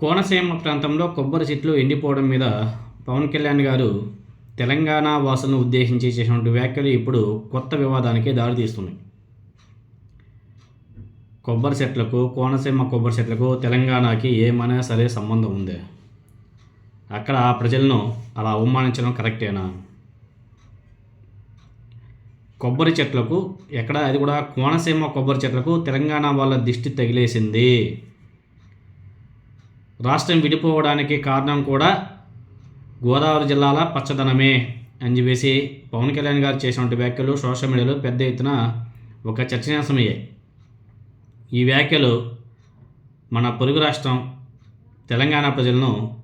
కోనసీమ ప్రాంతంలో కొబ్బరి చెట్లు ఎండిపోవడం మీద పవన్ కళ్యాణ్ గారు తెలంగాణ వాసులను ఉద్దేశించి చేసినటువంటి వ్యాఖ్యలు ఇప్పుడు కొత్త వివాదానికి దారితీస్తున్నాయి కొబ్బరి చెట్లకు కోనసీమ కొబ్బరి చెట్లకు తెలంగాణకి ఏమైనా సరే సంబంధం ఉంది? అక్కడ ఆ ప్రజలను అలా అవమానించడం కరెక్టేనా? కొబ్బరి చెట్లకు ఎక్కడ? అది కూడా కోనసీమ కొబ్బరి చెట్లకు తెలంగాణ వాళ్ళ దిష్టి తగిలేసింది. రాష్ట్రం విడిపోవడానికి కారణం కూడా గోదావరి జిల్లాల పచ్చదనమే అని చెప్పేసి పవన్ కళ్యాణ్ గారు చేసినటువంటి వ్యాఖ్యలు సోషల్ మీడియాలో పెద్ద ఎత్తున ఒక చర్చనీయాంశమయ్యాయి. ఈ వ్యాఖ్యలు మన పొరుగు రాష్ట్రం తెలంగాణ ప్రజలను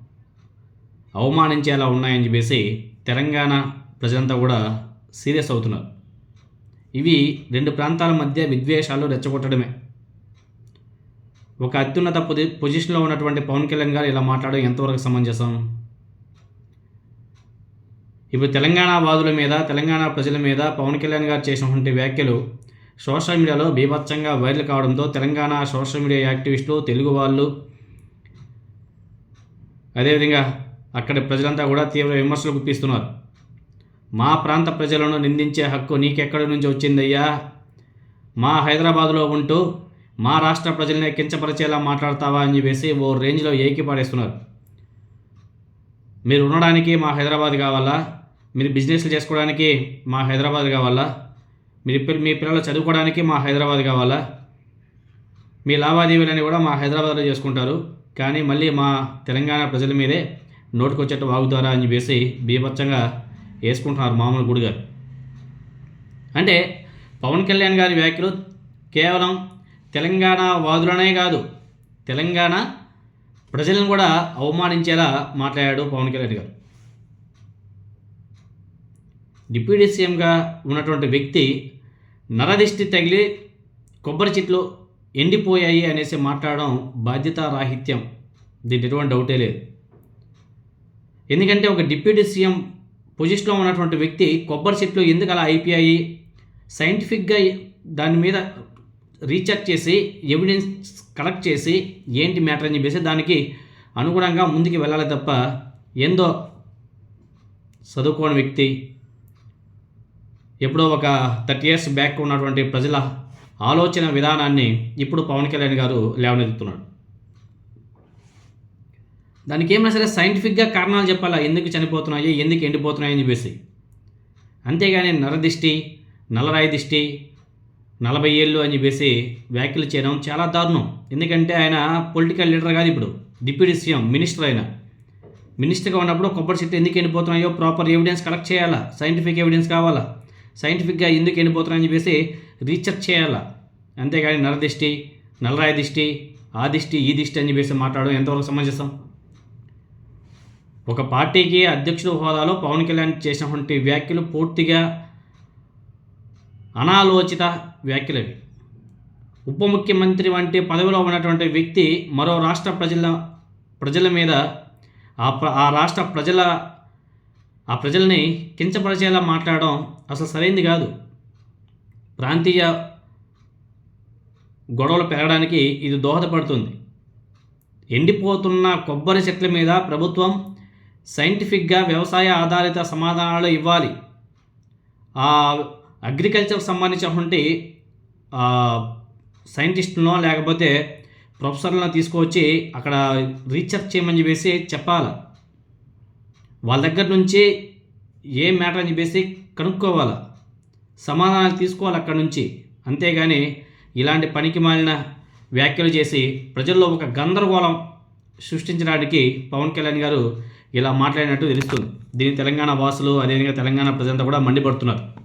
అవమానించేలా ఉన్నాయని చెప్పేసి తెలంగాణ ప్రజలంతా కూడా సీరియస్ అవుతున్నారు. ఇవి రెండు ప్రాంతాల మధ్య విద్వేషాలు రెచ్చగొట్టడమే. ఒక అత్యున్నత పొజి పొజిషన్లో ఉన్నటువంటి పవన్ కళ్యాణ్ గారు ఇలా మాట్లాడడం ఎంతవరకు సమంజసం? ఇప్పుడు తెలంగాణ వాదుల మీద తెలంగాణ ప్రజల మీద పవన్ కళ్యాణ్ గారు చేసినటువంటి వ్యాఖ్యలు సోషల్ మీడియాలో బీభత్సంగా వైరల్ కావడంతో తెలంగాణ సోషల్ మీడియా యాక్టివిస్టులు తెలుగు వాళ్ళు అదేవిధంగా అక్కడి ప్రజలంతా కూడా తీవ్ర విమర్శలు గుప్పిస్తున్నారు. మా ప్రాంత ప్రజలను నిందించే హక్కు నీకెక్కడి నుంచి వచ్చిందయ్యా? మా హైదరాబాదులో ఉంటూ మా రాష్ట్ర ప్రజల్ని కించపరిచేలా మాట్లాడతావా అని చెప్పేసి ఓ రేంజ్లో ఏకి పాడేస్తున్నారు మీరు ఉండడానికి మా హైదరాబాద్ కావాలా? మీరు బిజినెస్లు చేసుకోవడానికి మా హైదరాబాద్ కావాలా? మీరు పిల్ల- మీ పిల్లలు చదువుకోవడానికి మా హైదరాబాద్ కావాలా? మీ లావాదేవీలని కూడా మా హైదరాబాద్లో చేసుకుంటారు. కానీ మళ్ళీ మా తెలంగాణ ప్రజల మీదే నోటుకొచ్చేట్టు వాగుతారా అని చెప్పేసి బీభత్సంగా వేసుకుంటున్నారు మామూలు గుడి గారు అంటే పవన్ కళ్యాణ్ గారి వ్యాఖ్యలు కేవలం తెలంగాణ వాదులనే కాదు. తెలంగాణ ప్రజలను కూడా అవమానించేలా మాట్లాడాడు పవన్ కళ్యాణ్ గారు. డిప్యూటీ సీఎంగా ఉన్నటువంటి వ్యక్తి నరదిష్టి తగిలి కొబ్బరి చెట్లు ఎండిపోయాయి అనేసి మాట్లాడడం బాధ్యతారాహిత్యం. దీంట్లో ఎటువంటి డౌటే లేదు. ఎందుకంటే ఒక డిప్యూటీ సీఎం పొజిషన్లో ఉన్నటువంటి వ్యక్తి కొబ్బరి చెట్లు ఎందుకు అలా అయిపోయాయి? సైంటిఫిక్గా దాని మీద రీసెర్చ్ చేసి ఎవిడెన్స్ కలెక్ట్ చేసి ఏంటి మ్యాటర్ అని చెప్పేసి దానికి అనుగుణంగా ముందుకు వెళ్ళాలి తప్ప ఏందో చదువుకోని వ్యక్తి ఎప్పుడో ఒక థర్టీ ఇయర్స్ బ్యాక్ ఉన్నటువంటి ప్రజల ఆలోచన విధానాన్ని ఇప్పుడు పవన్ కళ్యాణ్ గారు లేవనెత్తుతున్నాడు. దానికి ఏమైనా సరే సైంటిఫిక్గా కారణాలు చెప్పాలా? ఎందుకు చనిపోతున్నాయి? ఎందుకు ఎండిపోతున్నాయి అని చెప్పేసి. అంతేగాని నరదిష్టి నల్లరాయి దిష్టి నలభై ఏళ్ళు అని చెప్పేసి వ్యాఖ్యలు చేయడం చాలా దారుణం. ఎందుకంటే ఆయన పొలిటికల్ లీడర్ కాదు ఇప్పుడు. డిప్యూటీ సీఎం మినిస్టర్ ఆయన. మినిస్టర్గా ఉన్నప్పుడు కొబ్బరి చెట్లు ఎందుకు ఎండిపోతున్నాయో ప్రాపర్ ఎవిడెన్స్ కలెక్ట్ చేయాలా? సైంటిఫిక్ ఎవిడెన్స్ కావాలా? సైంటిఫిక్గా ఎందుకు ఎండిపోతున్నాయని చెప్పేసి రీసెర్చ్ చేయాలా? అంతేగాని నరదిష్టి నల్లరాయ దిష్టి ఆ దిష్టి ఈ దిష్టి అని చెప్పేసి మాట్లాడడం ఎంతవరకు సమంజసం? ఒక పార్టీకి అధ్యక్షుడు హోదాలో పవన్ కళ్యాణ్ చేసినటువంటి వ్యాఖ్యలు పూర్తిగా అనాలోచిత వ్యాఖ్యలవి ఉప ముఖ్యమంత్రి వంటి పదవిలో ఉన్నటువంటి వ్యక్తి మరో రాష్ట్ర ప్రజల ప్రజల మీద ఆ ప్ర- ఆ రాష్ట్ర ప్రజల ఆ ప్రజల్ని కించపరిచేలా మాట్లాడడం అసలు సరైంది కాదు. ప్రాంతీయ గొడవలు పెరగడానికి ఇది దోహదపడుతుంది. ఎండిపోతున్న కొబ్బరి చెట్ల మీద ప్రభుత్వం సైంటిఫిక్గా వ్యవసాయ ఆధారిత సమాధానాలు ఇవ్వాలి. ఆ అగ్రికల్చర్కి సంబంధించినటువంటి ఆ, సైంటిస్టులను లేకపోతే ప్రొఫెసర్లను తీసుకువచ్చి అక్కడ రీసెర్చ్ చేయమని చెప్పేసి చెప్పాలి. వాళ్ళ దగ్గర నుంచి ఏ మ్యాటర్ అని చెప్పేసి కనుక్కోవాలి. సమాధానాలు తీసుకోవాలి అక్కడ నుంచి. అంతేగాని ఇలాంటి పనికి మాలిన వ్యాఖ్యలు చేసి ప్రజల్లో ఒక గందరగోళం సృష్టించడానికి పవన్ కళ్యాణ్ గారు ఇలా మాట్లాడినట్టు తెలుస్తుంది. దీని తెలంగాణ వాసులు అదేవిధంగా తెలంగాణ ప్రజలంతా కూడా మండిపడుతున్నారు.